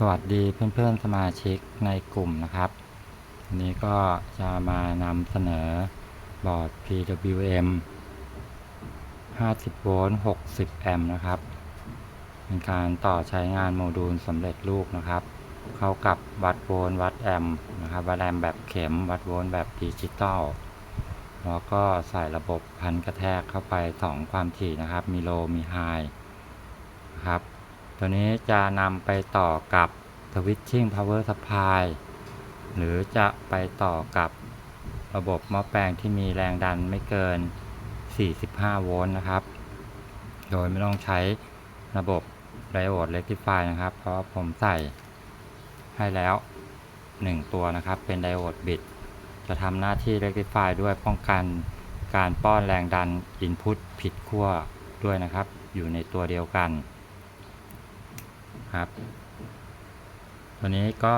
สวัสดีเพื่อนๆสมาชิกในกลุ่มนะครับวันนี้ก็จะมานำเสนอบอร์ด PWM 50 โวลต์ 60 แอมป์นะครับ เป็นการต่อใช้งานโมดูลสำเร็จรูปนะครับ เข้ากับวัดโวลต์วัดแอมป์นะครับ วัดแอมป์แบบเข็ม วัดโวลต์แบบดิจิตอล แล้วก็ใส่ระบบพันกระแทกเข้าไป 2 ความถี่นะครับ มีโล มีไฮนะครับ ตัวนี้จะนำไปต่อกับ Switching Power Supply หรือจะไปต่อกับระบบหม้อแปลงที่มีแรงดันไม่เกิน 45 โวลต์นะครับ โดยไม่ต้องใช้ระบบไดโอด Rectify นะครับ เพราะผมใส่ให้แล้ว 1 ตัวนะครับ เป็นไดโอดบิด จะทำหน้าที่ Rectify ด้วยป้องกันการป้อนแรงดัน Input ผิดขั้วด้วยนะครับ อยู่ในตัวเดียวกัน ครับ ตัวนี้ก็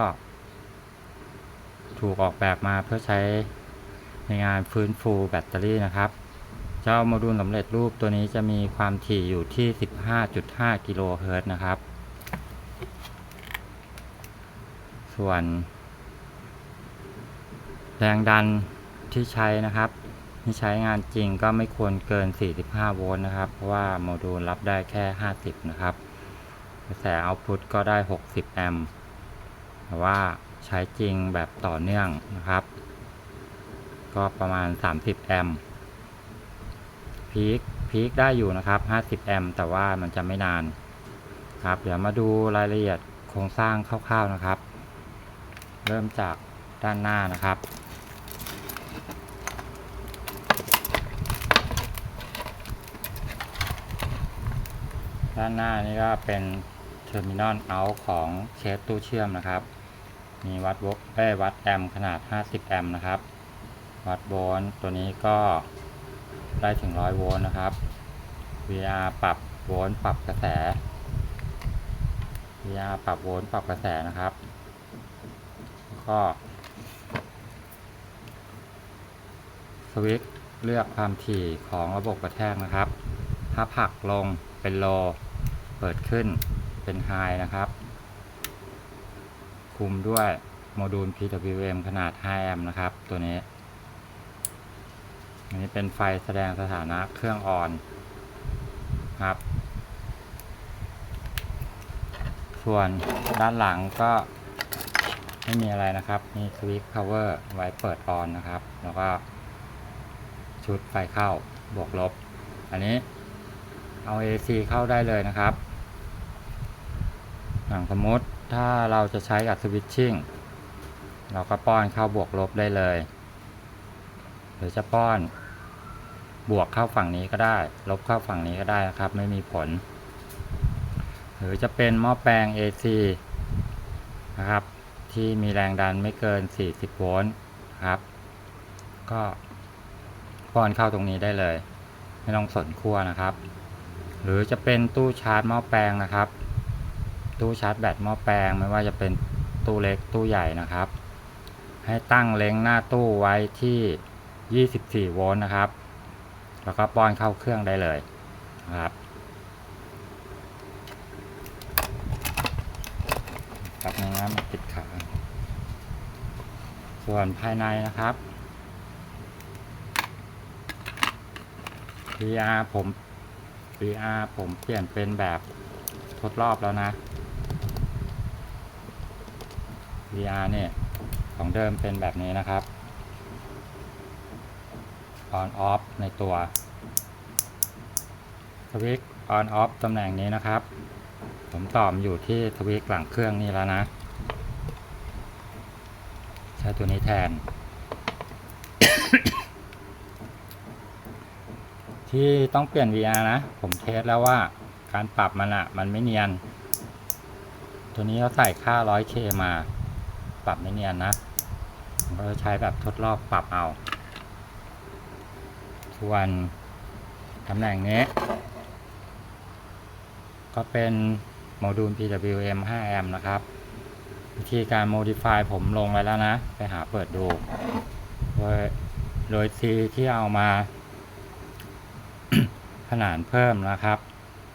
ถูกออกแบบมาเพื่อใช้ในงานฟื้นฟูแบตเตอรี่นะครับ เจ้าโมดูลสำเร็จรูปตัวนี้จะมีความถี่อยู่ที่ 15.5 กิโลเฮิรตซ์นะครับ ส่วน แรงดันที่ใช้นะครับที่ใช้งานจริงก็ไม่ควรเกิน 45 โวลต์นะครับ เพราะว่าโมดูลรับได้แค่ 50 นะครับ กระแสเอาพุตก็ได้ 60 แอมป์แต่ว่าใช้จริงแบบต่อเนื่องนะครับ ก็ประมาณ 30 แอมป์พีคพีคได้อยู่นะครับ 50 แอมป์แต่ว่ามันจะไม่นานครับ เดี๋ยวมาดูรายละเอียดโครงสร้างคร่าวๆนะครับ เริ่มจากด้านหน้านะครับด้านหน้านี่ก็เป็น เทอร์มินอลเอาของเคสตู้เชื่อมนะครับ มีวัดโวลต์ได้วัดแอมป์ขนาด 50 แอมป์นะครับ วัดโวลต์ตัวนี้ก็ได้ถึง 100 โวลต์นะครับ VR ปรับโวลต์ปรับกระแส VR ปรับโวลต์ปรับกระแสนะครับแล้วก็สวิตช์เลือกความถี่ของระบบกระแทกนะครับ ถ้าผลักลงเป็นโล เปิดขึ้น เป็นไฮนะครับ คุมด้วยโมดูล PWM ขนาด 5 แอมป์นะครับ ตัวนี้ อันนี้เป็นไฟแสดงสถานะเครื่องออนครับ ส่วนด้านหลังก็ไม่มีอะไรนะครับ มีสวิตช์ power ไว้เปิดออนนะครับ แล้วก็ชุดไฟเข้าบวกลบ อันนี้เอา AC เข้าได้เลยนะครับ อย่างสมมติถ้าเราจะใช้กับสวิตชิ่งเราก็ป้อนเข้าบวกลบได้เลย หรือจะป้อน บวกเข้าฝั่งนี้ก็ได้ ลบเข้าฝั่งนี้ก็ได้นะครับ ไม่มีผล หรือจะเป็นหม้อแปลง AC นะครับ ที่มีแรงดันไม่เกิน 40 โวลต์ครับ ก็ป้อนเข้าตรงนี้ได้เลย ไม่ต้องสนขั้วนะครับ หรือจะเป็นตู้ชาร์จหม้อแปลงนะครับ ตู้ชาร์จแบตหม้อแปลงไม่ว่าจะเป็นตู้เล็กตู้ใหญ่นะครับ ให้ตั้งเล้งหน้าตู้ไว้ที่ 24 โวลต์นะครับ แล้วก็ป้อนเข้าเครื่องได้เลยนะครับกับในน้ำมันติดขาส่วนภายในนะครับ VR ผม VR ผมเปลี่ยนเป็นแบบทดรอบแล้วนะ VR เนี่ยของเดิมเป็นแบบนี้นะครับ on off ในตัวสวิตช์ on off ตำแหน่งนี้นะครับ ผมต่อมอยู่ที่สวิตช์หลังเครื่องนี่แล้วนะ ใช้ตัวนี้แทน ที่ต้องเปลี่ยน VR นะ ผมเทสแล้วว่าการปรับมันอะมันไม่เนียน ตัวนี้เขาใส่ค่า 100K มา ปรับไม่เนียนนะผมก็จะใช้แบบทดรอบปรับเอา ส่วนตำแหน่งนี้ ก็เป็นโมดูล PWM 5แอมป์นะครับ วิธีการ modify ผมลงไว้แล้วนะ ไปหาเปิดดู โดยโดยซีที่เอามา ขนานเพิ่มนะครับ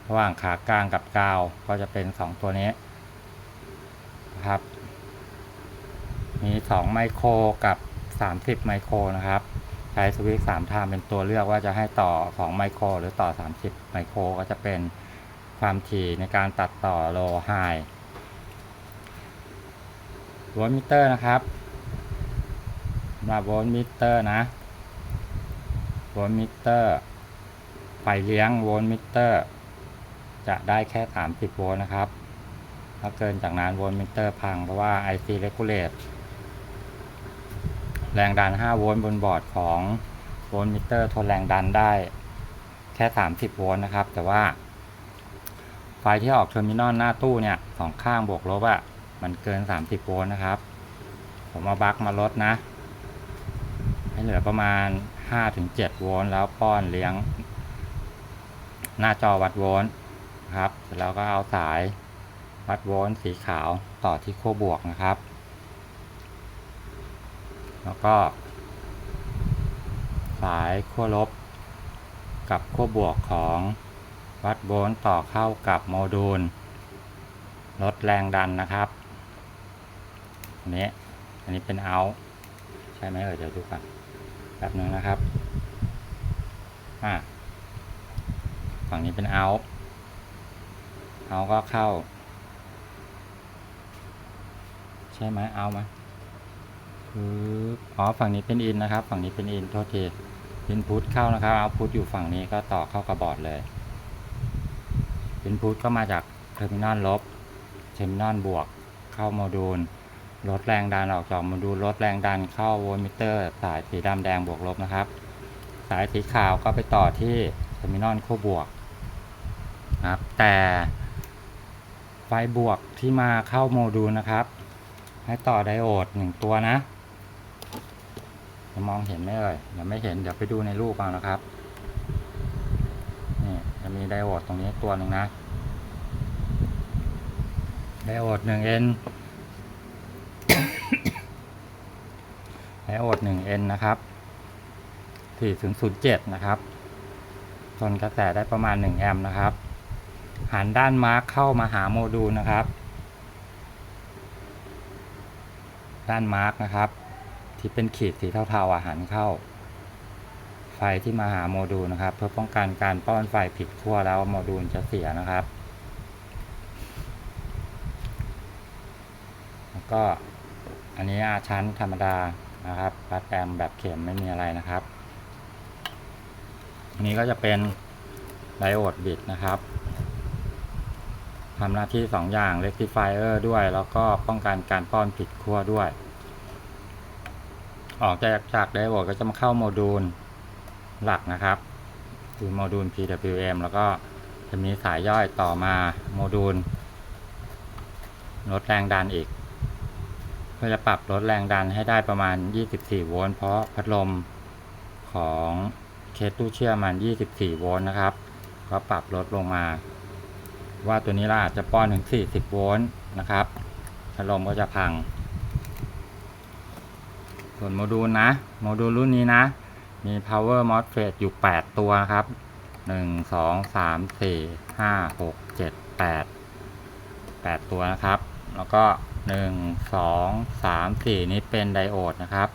ระหว่างขากลางกับกาวก็จะเป็น 2 ตัวนี้นะครับ มี 2 ไมโครกับ 30 ไมโครนะครับ ใช้สวิตช์3ทางเป็นตัวเลือกว่าจะให้ต่อ 2 ไมโคร หรือต่อ 30 ไมโครก็จะเป็นความถี่ในการตัดต่อโลไฮโวลต์มิเตอร์นะครับสำหรับโวลต์มิเตอร์นะโวลต์มิเตอร์ไฟเลี้ยงโวลต์มิเตอร์ จะได้แค่ 30 โวลต์นะครับ ถ้าเกินจากนั้นโวลต์มิเตอร์พังเพราะว่า IC Regulate แรงดัน 5 โวลต์บนบอร์ดของโวลต์มิเตอร์ทนแรงดันได้แค่ 30 โวลต์นะครับ แต่ว่า ไฟที่ออกเทอร์มินอลหน้าตู้เนี่ยสองข้างบวกลบอะ่ะมันเกิน 30 โวลต์นะครับ ผมมาบักมาลดนะ ให้เหลือประมาณ 5-7 โวลต์แล้วป้อนเลี้ยง หน้าจอวัดโวลต์ครับเสร็จแล้วก็เอาสายวัดโวลต์สีขาวต่อที่ขั้วบวกนะครับ แล้วก็ สายขั้วลบ กับขั้วบวกของวัดโวลต์ต่อเข้ากับโมดูล ลดแรงดันนะครับอันนี้อันนี้เป็นเอาใช่ไหมเอ่ยเดี๋ยวดูกันแป๊บนึงนะครับอ่าฝั่งนี้เป็นเอาเอาก็เข้า ใช่ไหมเอาไหม คืออ๋อฝั่งนี้เป็นอินนะครับ ฝั่งนี้เป็นอินโทษทีอินพุตเข้านะครับเอาพุตอยู่ฝั่งนี้ก็ต่อเข้ากับบอดเลยอินพุตก็มาจากเทอร์มินอลลบเทอร์มินอลบวก เข้าโมดูลลดแรงดันออกจากโมดูลลดแรงดันเข้าโวลต์มิเตอร์ สายสีดำแดงบวกลบนะครับ สายสีขาวก็ไปต่อที่เทอร์มินอลขั้วบวกนะครับแต่ไฟบวกที่มาเข้าโมดูลนะครับ ให้ต่อไดโอดหนึ่งตัวนะ จะมองเห็นไหมเอ่ยเดี๋ยวไม่เห็นเดี๋ยวไปดูในรูปเอานะครับนี่จะมีไดโอดตรงนี้ตัวหนึ่งนะ ไดโอดหนึ่ง N ไดโอดหนึ่ง N นนะครับสี่ศูนย์ศูนย์เจ็ดนะครับทนกระแสได้ประมาณหนึ่งแอมป์นะครับ หันด้านมาร์คเข้ามาหาโมดูลนะครับ ด้านมาร์กนะครับ ที่เป็นขีดสีเทาๆอะหันเข้า ไฟที่มาหาโมดูลนะครับ เพื่อป้องกันการป้อนไฟผิดขั้วแล้วโมดูลจะเสียนะครับแล้วก็อันนี้อาชั้นธรรมดานะครับปัดแอมแบบเข็มไม่มีอะไรนะครับ อันนี้ก็จะเป็นไดโอดบิดนะครับทำหน้าที่ 2 อย่าง rectifier ด้วย แล้วก็ป้องกันการป้อนผิดขั้วด้วย ออกจากจากไดโอดก็จะมาเข้าโมดูลหลักนะครับ คือโมดูล PWM แล้วก็จะมีสายย่อยต่อมาโมดูลลดแรงดันอีก เพื่อจะปรับลดแรงดันให้ได้ประมาณ 24 โวลต์เพราะพัดลมของเคสตู้เชื่อมัน 24 โวลต์นะครับ ก็ปรับลดลงมา ว่าตัวนี้เราอาจจะป้อนถึง 40 โวลต์นะครับพัดลมก็จะพัง ส่วนโมดูลนะ โมดูลรุ่นนี้นะ มี power MOSFET อยู่ 8 ตัวนะครับ 1 2 3 4 5 6 7 8 8 ตัวนะครับ แล้วก็ 1 2 3 4 นี้เป็นไดโอดนะครับ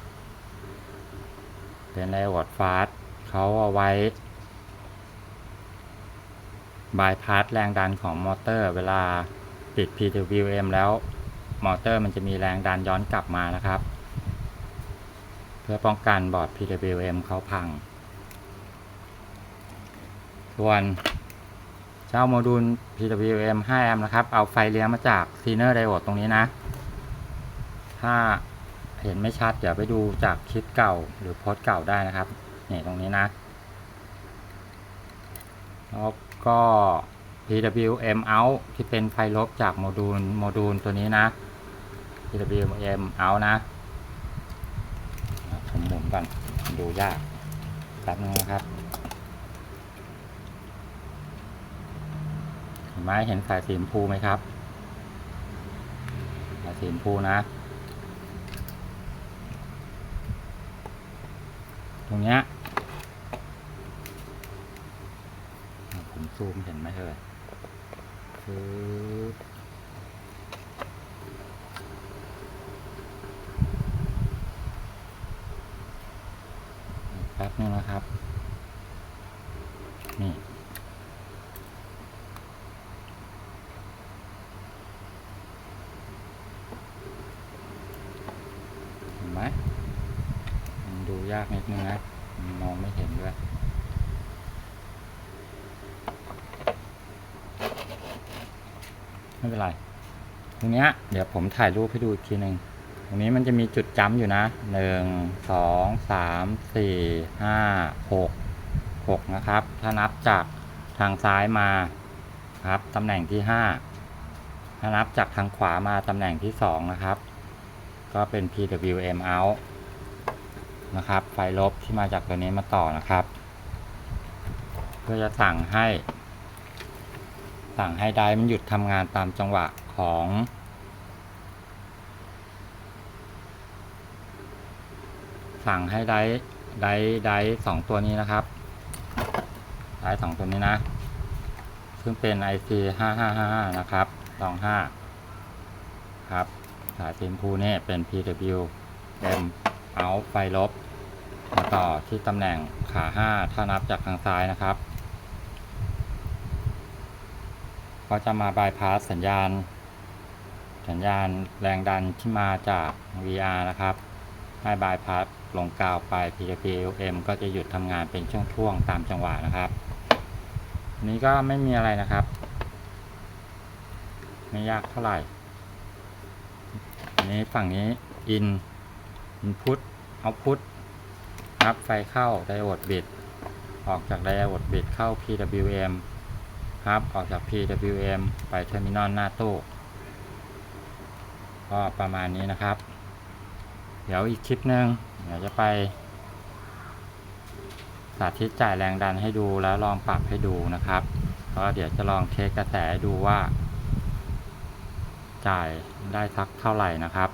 เป็นไดโอดฟาสเขาเอาไว้บายพาสแรงดันของมอเตอร์ เวลาปิด PWM แล้วมอเตอร์มันจะมีแรงดันย้อนกลับมานะครับ พื่อป้องกันบอร์ด PWM เขาพัง ส่วนเจ้าโมดูล PWM 5แอมนะครับ เอาไฟเลี้ยงมาจากซีเนอร์ไดโอดตรงนี้นะ ถ้าเห็นไม่ชัด เดี๋ยวไปดูจากคลิปเก่าหรือโพสต์เก่าได้นะครับนี่ตรงนี้นะ แล้วก็ PWM out ที่เป็นไฟลบจากโมดูลโมดูลตัวนี้นะ PWM out นะ ก่อนดูยากแป๊บนึงนะครับเห็นไหมเห็นสายสีชมพูไหมครับสายสีชมพูนะ ตรงเนี้ยผมซูมเห็นไหมเอ่ยปึ๊บ นึงนะครับ นี่ เห็นไหมมันดูยากนิดนึงนะมันมองไม่เห็นด้วยไม่เป็นไรตรงเนี้ยเดี๋ยวผมถ่ายรูปให้ดูอีกทีหนึ่ง ตรงนี้มันจะมีจุดจ้ำอยู่นะหนึ่งสองสามสี่ห้าหกหกนะครับ ถ้านับจากทางซ้ายมาครับตำแหน่งที่ห้าถ้านับจากทางขวามาตำแหน่งที่สองนะครับ ก็เป็น PWM out นะครับ ไฟลบที่มาจากตัวนี้มาต่อนะครับ เพื่อจะสั่งให้ สั่งให้ไดมันหยุดทำงานตามจังหวะของ สั่งให้ไดร์ไดร์ไดร์สองตัวนี้นะครับไดร์สองตัวนี้นะ ซึ่งเป็น IC 5555 นะครับ25ครับสายสีชมพูนี่เป็น PWM out ไฟลบมาต่อที่ตำแหน่งขา 5 ถ้านับจากทางซ้ายนะครับ ก็จะมาบายพาสสัญญาณ สัญญาณแรงดันที่มาจาก VR นะครับ ให้บายพาสลงกาวไป PWM ก็จะหยุดทำงานเป็นช่วงๆตามจังหวะนะครับ นี้ก็ไม่มีอะไรนะครับ ไม่ยากเท่าไหร่นี้ฝั่งนี้ in input output ครับไฟเข้าไดโอดบิดออกจากไดโอดบิดเข้า PWM ครับออกจาก PWM ไปเทอร์มินอลหน้าตู้ก็ประมาณนี้นะครับ เดี๋ยวอีกคลิปหนึ่งเดี๋ยวจะไปสาธิตจ่ายแรงดันให้ดูแล้วลองปรับให้ดูนะครับก็เดี๋ยวจะลองเทสกระแสดูว่า จ่ายได้สักเท่าไหร่นะครับ